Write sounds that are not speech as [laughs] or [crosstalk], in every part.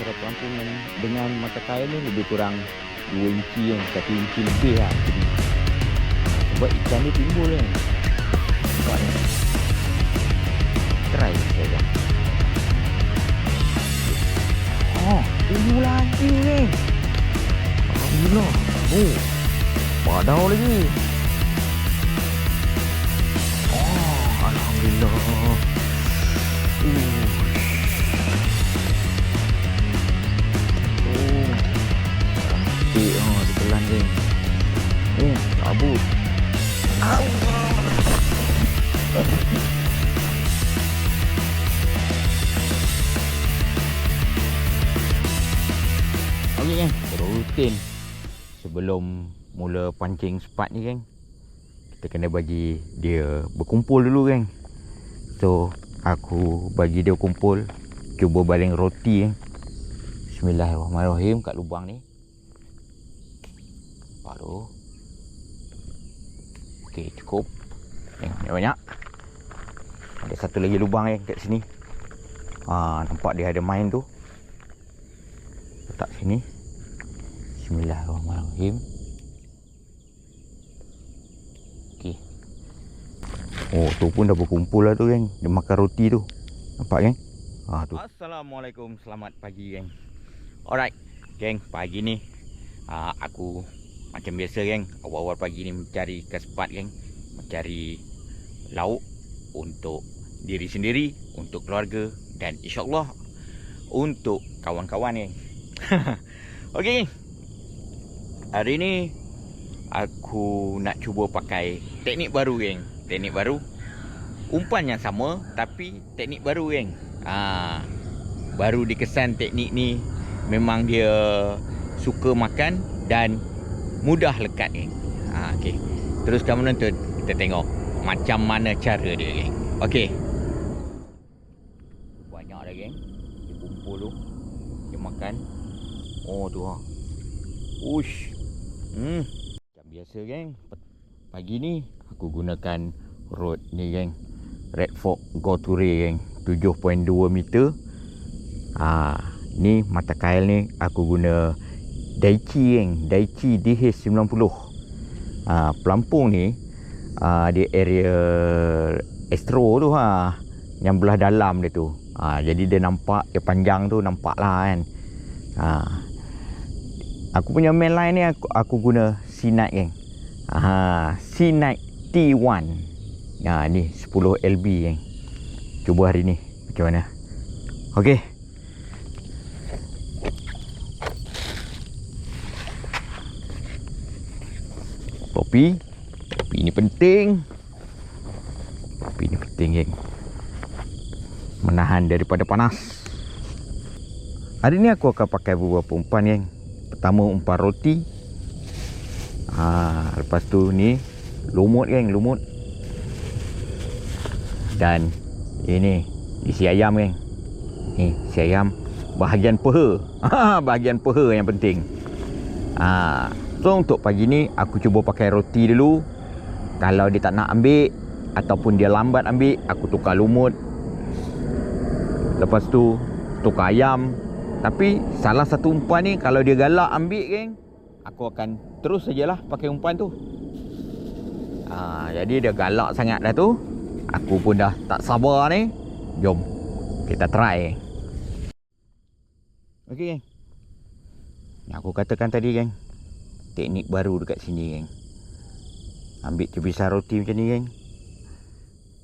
antara pelampungan dengan mata kail ni lebih kurang 2 inci kan, 1 inci lebih lah. Jadi, sebab ikan dia timbul kan. Ni. Try saya dah. Oh, unyu lagi kan. Alhamdulillah. Oh, padau lagi. Oh, Alhamdulillah. Uh. Cantik oh, dia telan dia. Oh, cabut. Okey kan, rutin sebelum mula pancing sepat ni kan. Kita kena bagi dia berkumpul dulu kan. So, aku bagi dia kumpul cuba baling roti kan. Bismillahirrahmanirrahim kat lubang ni. Baru. Okey, cukup. Tengok banyak banyak. Ada satu lagi lubang kan kat sini. Ha, nampak dia ada main tu. Letak sini. Bismillahirrahmanirrahim. Okey. Oh, tu pun dah berkumpul lah tu kan. Dia makan roti tu. Nampak kan? Ha, tu. Assalamualaikum. Selamat pagi geng. Alright. Geng, pagi ni uh, aku macam biasa geng. Awal-awal pagi ni mencari kesepat geng. Mencari lauk untuk diri sendiri, untuk keluarga dan insyaAllah untuk kawan-kawan geng. [laughs] Okey geng. Hari ni aku nak cuba pakai teknik baru geng. Teknik baru. Umpan yang sama tapi teknik baru geng. Ha, baru dikesan teknik ni memang dia suka makan dan mudah lekat geng. Ha, okey. Teruskan menonton. Kita tengok macam mana cara dia geng. Okey. Banyak dah geng. Dia kumpul tu. Dia makan. Oh tu ha. Ush. Hmm. Macam biasa geng. Pagi ni aku gunakan road ni geng. Red Fork Go Toure geng. 7.2 meter. Ah, ni mata kail ni aku guna Daichi geng. Daichi DH90. Ah, pelampung ni ah, di area Astro tu ha. Yang belah dalam dia tu. Ha, jadi dia nampak dia panjang tu nampak lah kan. Ha, Aku punya main line ni aku, aku guna C-Night geng. Ha, C-Night T1. Ha, ni 10 LB geng. Cuba hari ni macam mana. Okey. Topi. Topi ni penting. Topi ni penting geng. Menahan daripada panas. Hari ni aku akan pakai beberapa umpan geng. Pertama umpan roti. Ha, lepas tu ni lumut geng, lumut. Dan ini isi ayam geng. Ni isi ayam bahagian peha. Ha, [laughs] bahagian peha yang penting. Ha, so untuk pagi ni aku cuba pakai roti dulu. Kalau dia tak nak ambil ataupun dia lambat ambil, aku tukar lumut. Lepas tu tukar ayam. Tapi salah satu umpan ni kalau dia galak ambil geng, aku akan terus sajalah pakai umpan tu. Ha, jadi dia galak sangat dah tu. Aku pun dah tak sabar ni. Jom kita try. Okey geng. Yang aku katakan tadi geng. Teknik baru dekat sini geng. Ambil cebisan roti macam ni geng.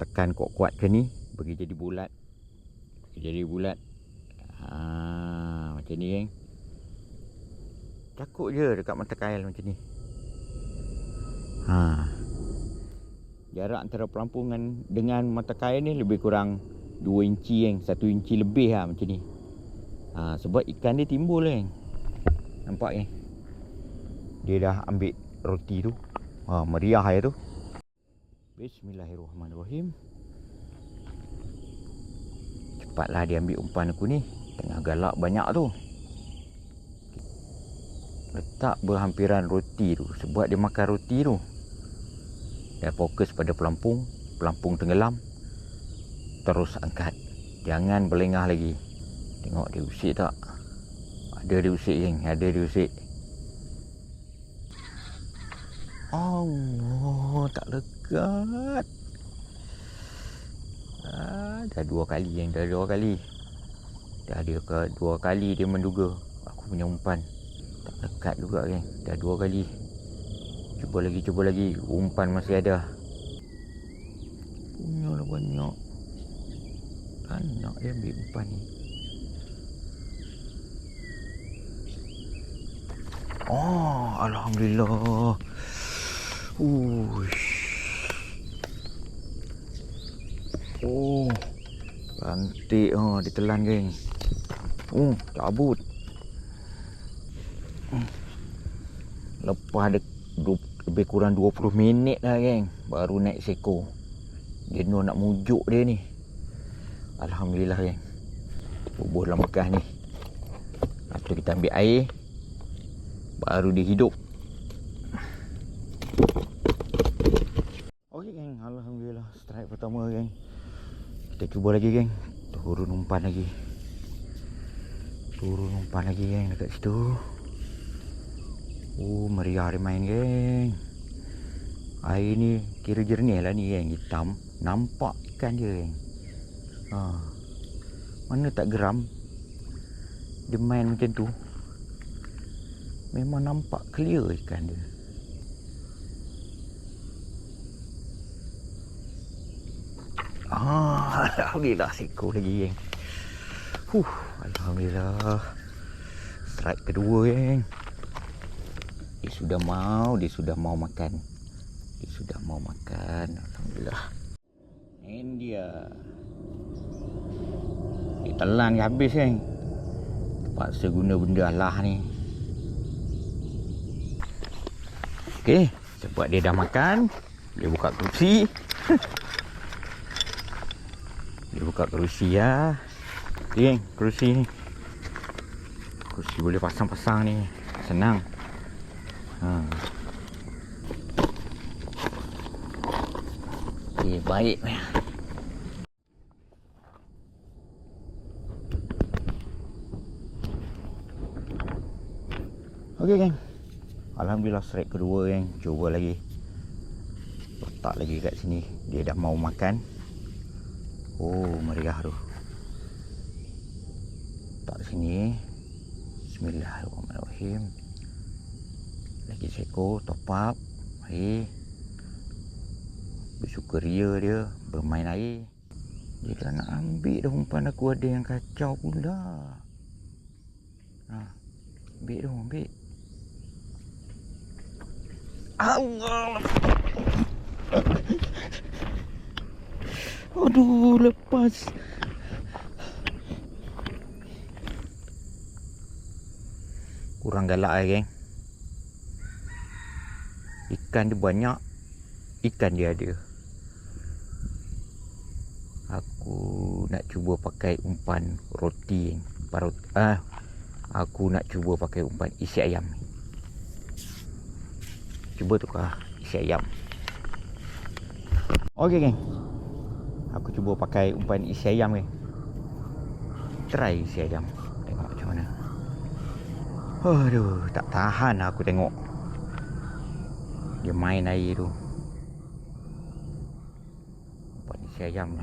Tekan kuat-kuat ke ni. Bagi jadi bulat. Bagi jadi bulat. Ha, macam ni geng. Cakuk je dekat mata kail macam ni. Ha. Jarak antara pelampungan dengan mata kail ni lebih kurang 2 inci geng. 1 inci lebih lah macam ni. Ha, sebab ikan dia timbul geng. Nampak geng. Dia dah ambil roti tu. Ha, meriah ya tu. Bismillahirrahmanirrahim. Cepatlah dia ambil umpan aku ni. Tengah galak banyak tu. Letak berhampiran roti tu. Sebab dia makan roti tu. Dia fokus pada pelampung. Pelampung tenggelam. Terus angkat. Jangan berlengah lagi. Tengok dia usik tak. Ada dia usik geng, ada dia usik. Allah, tak lekat. Ah, dah dua kali geng, dah dua kali. Dah dia ke dua kali dia menduga aku punya umpan. Tak lekat juga geng, dah dua kali. Cuba lagi, cuba lagi. Umpan masih ada. Punya lah banyak. Tak nak dia ambil umpan ni. Oh, Alhamdulillah. Uish. Oh. Cantik oh, ditelan geng. Oh, cabut. Lepas ada lebih kurang 20 minit lah geng baru naik seko. Dia nak mujuk dia ni. Alhamdulillah geng. Bubuh dalam bekas ni. Lepas tu kita ambil air baru dia hidup. Okey geng, alhamdulillah strike pertama geng. Kita cuba lagi geng. Turun umpan lagi. Turun umpan lagi geng dekat situ. Oh, meriah dia main geng. Air ni kira jernih lah ni geng, hitam. Nampak ikan dia geng. Ha. Mana tak geram. Dia main macam tu. Memang nampak clear ikan dia. Ah, [laughs] Alhamdulillah seko lagi geng. Huh, Alhamdulillah. Strike kedua geng. Dia sudah mau, dia sudah mau makan. Dia sudah mau makan. Alhamdulillah. Ini dia. Telan dia habis geng. Terpaksa guna benda Allah ni. Okey, sebab dia dah makan, dia buka kerusi. [laughs] dia buka kerusi ya. Geng, kerusi ni. Kerusi boleh pasang-pasang ni. Senang. Ha. Okey, baik. Okey, geng. Alhamdulillah strike kedua yang cuba lagi letak lagi kat sini dia dah mau makan oh meriah tu letak sini. Bismillahirrahmanirrahim. Lagi seko top up air bersukaria dia. Bermain air. Dia dah nak ambil dah umpan aku. Ada yang kacau pula. Ha, ambil tu ambil. Allah. Aduh, lepas. Kurang galak eh, geng. Ikan dia banyak. Ikan dia ada. Aku nak cuba pakai umpan roti. Roti. Ah, aku nak cuba pakai umpan isi ayam. Cuba tukar isi ayam. Okey geng. Aku cuba pakai umpan isi ayam ni. Try isi ayam. Tengok macam mana. Aduh, tak tahan aku tengok. Dia main air tu. Umpan isi ayam ni.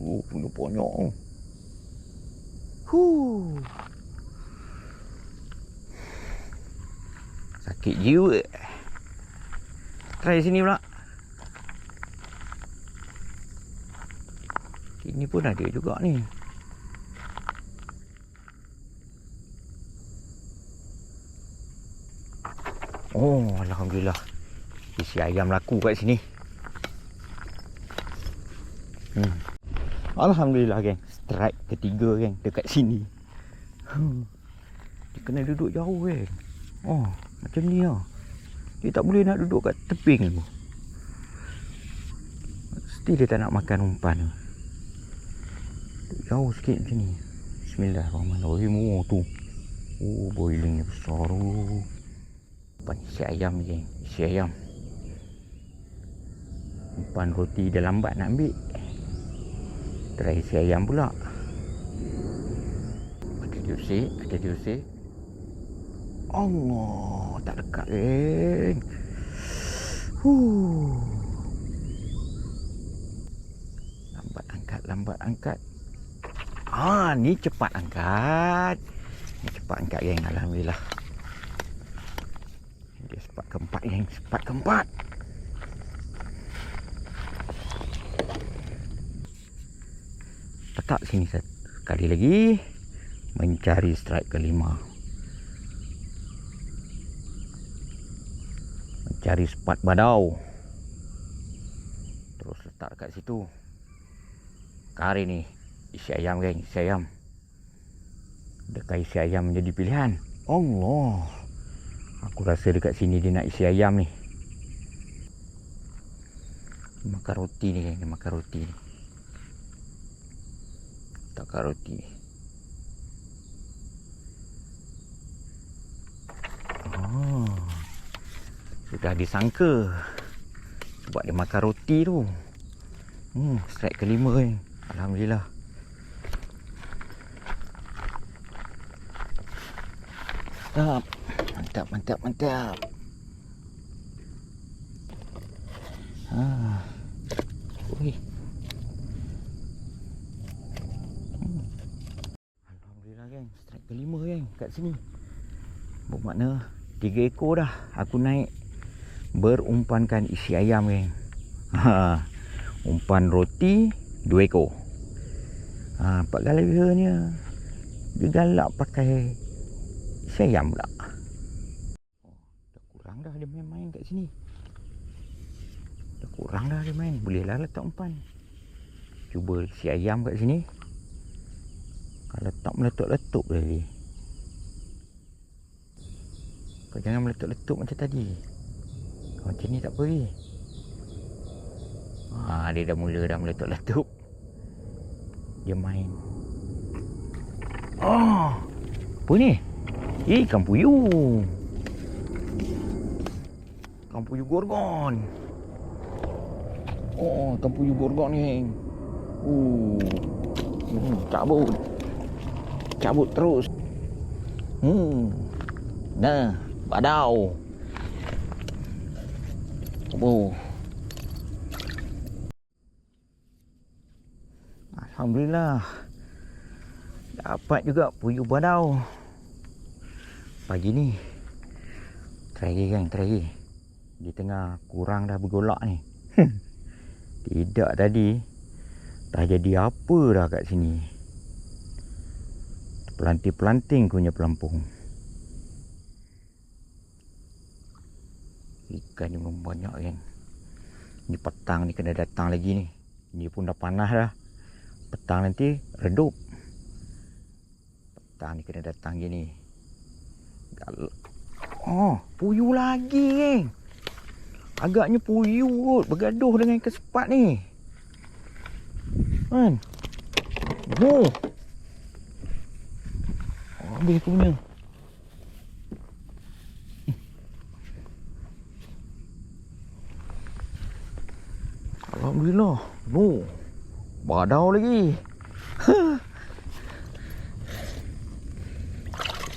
Oh, punya banyak. Huh. Sakit jiwa. Try sini pula. Ini pun ada juga ni. Oh, alhamdulillah. Isi ayam laku kat sini. Hmm. Alhamdulillah geng. Strike ketiga geng dekat sini. Dia kena duduk jauh geng. Oh, macam ni lah. Dia tak boleh nak duduk kat teping tu. Mesti dia tak nak makan umpan tu. Jauh sikit macam ni. Bismillahirrahmanirrahim. Oh tu. Oh, boiling ni besar. Umpan isi ayam geng. Isi ayam. Umpan roti dia lambat nak ambil. Try isi ayam pula. Ada diusik, ada diusik. Allah, tak dekat geng. Huh. Lambat angkat, lambat angkat. Ah, ni cepat angkat. Ni cepat angkat geng, alhamdulillah. Dia sepat keempat geng, sepat keempat. Tetap sini sekali lagi mencari strike kelima. Mencari spot badau. Terus letak kat situ. Kari ni isi ayam geng, isi ayam. Dekat isi ayam menjadi pilihan. Allah. Aku rasa dekat sini dia nak isi ayam ni. Dia makan roti ni geng, dia makan roti ni. Takkan roti ni. Oh. Sudah disangka. Sebab dia makan roti tu. Hmm, strike kelima ni. Alhamdulillah. Mantap. Mantap, mantap, mantap. Ha. Ui. Hmm. Alhamdulillah geng, strike kelima geng kat sini. Bermakna tiga ekor dah aku naik berumpankan isi ayam geng. Ha. Umpan roti dua ekor. Ha, Pak Galera ni dia galak pakai isi ayam pula. Dah kurang dah dia main-main kat sini. Dah kurang dah dia main. Bolehlah letak umpan. Cuba isi ayam kat sini. Kalau tak meletup-letup tadi. Kau jangan meletup-letup macam tadi. Macam ni tak lagi. Ha, dia dah mula dah meletup-letup. Dia main. Oh, apa ni? Eh, ikan puyuh. Ikan puyuh gorgon. Oh, ikan puyuh gorgon ni. Uh. Hmm, cabut. Cabut terus. Hmm. Nah, badau. Oh. Alhamdulillah. Dapat juga puyuh badau. Pagi ni. Try kan, try. Di tengah kurang dah bergolak ni. [laughs] Tidak tadi. Dah jadi apa dah kat sini. Pelanting-pelanting punya pelampung. Ikan ni memang banyak kan. Ni petang ni kena datang lagi ni. Ni pun dah panas dah. Petang nanti redup. Petang ni kena datang gini. Gal oh, puyuh lagi geng. Agaknya puyuh kot bergaduh dengan ikan sepat ni. Kan? Oh, habis aku punya. Alhamdulillah. No. Badau lagi. [laughs]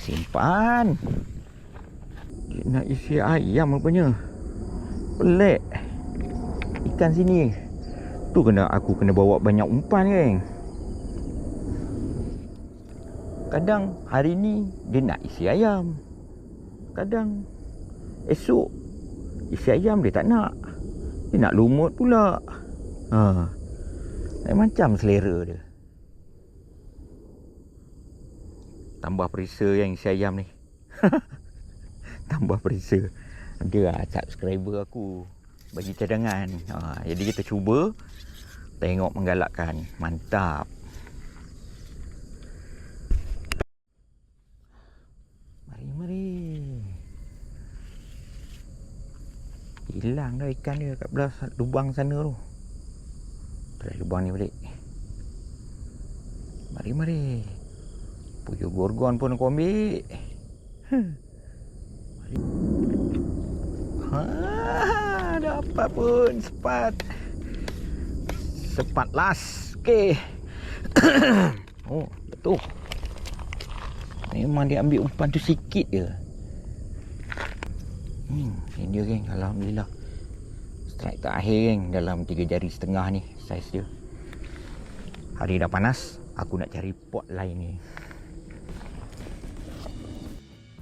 Simpan. Dia nak isi ayam rupanya. Pelik. Ikan sini. Tu kena aku kena bawa banyak umpan kan. Kadang hari ni dia nak isi ayam. Kadang esok isi ayam dia tak nak. Dia nak lumut pula. Ha. Lain macam selera dia. Tambah perisa yang isi ayam ni. [laughs] Tambah perisa. Dia lah subscriber aku bagi cadangan. Ha, jadi kita cuba tengok menggalakkan. Mantap. Mari mari. Hilang dah ikan dia kat belah lubang sana tu. Try lubang ni balik. Mari mari. Puyuh gorgon pun aku ambil. Mari. Ha, dapat pun sepat. Sepat last. Okey. [coughs] oh, betul. Memang dia ambil umpan tu sikit je. Hmm, ini dia geng. Alhamdulillah. Strike terakhir geng dalam tiga jari setengah ni saiz dia. Hari dah panas, aku nak cari pot lain ni.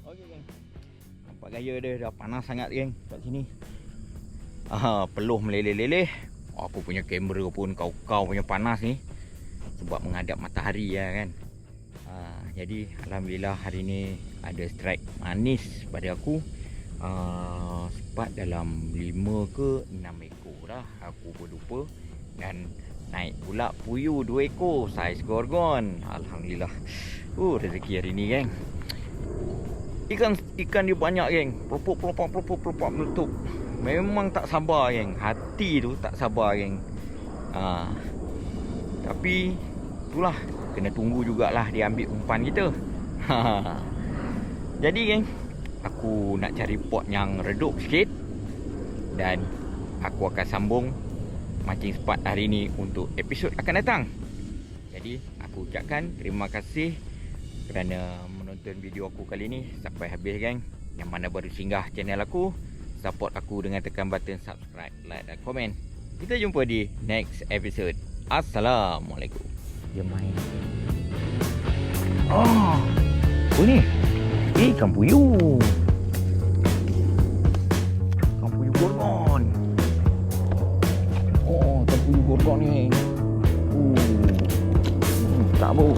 Okey geng. Nampak gaya dia dah panas sangat geng kat sini. Ah, peluh meleleh-leleh. Aku punya kamera pun kau-kau punya panas ni sebab menghadap matahari lah kan. Ah, jadi alhamdulillah hari ni ada strike manis pada aku. Uh, sepat dalam 5 ke 6 ekor dah aku pun lupa dan naik pula puyuh 2 ekor saiz gorgon. Alhamdulillah. Uh rezeki hari ni geng. Ikan ikan dia banyak geng. Pelupuk pelupuk pelupuk pelupuk meletup. Memang tak sabar geng. Hati tu tak sabar geng. Uh, tapi itulah. Kena tunggu jugalah dia ambil umpan kita. [laughs] Jadi geng aku nak cari pot yang redup sikit dan aku akan sambung mancing spot hari ni untuk episod akan datang. Jadi aku ucapkan terima kasih kerana menonton video aku kali ni sampai habis geng. Yang mana baru singgah channel aku, support aku dengan tekan button subscribe, like dan komen. Kita jumpa di next episode. Assalamualaikum. Dia main. Oh. Oh ni. Eh, ikan puyuh. Ikan puyuh gorgon. Oh, puyuh gorgon ni. Uh. Cabut.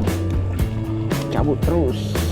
Cabut terus.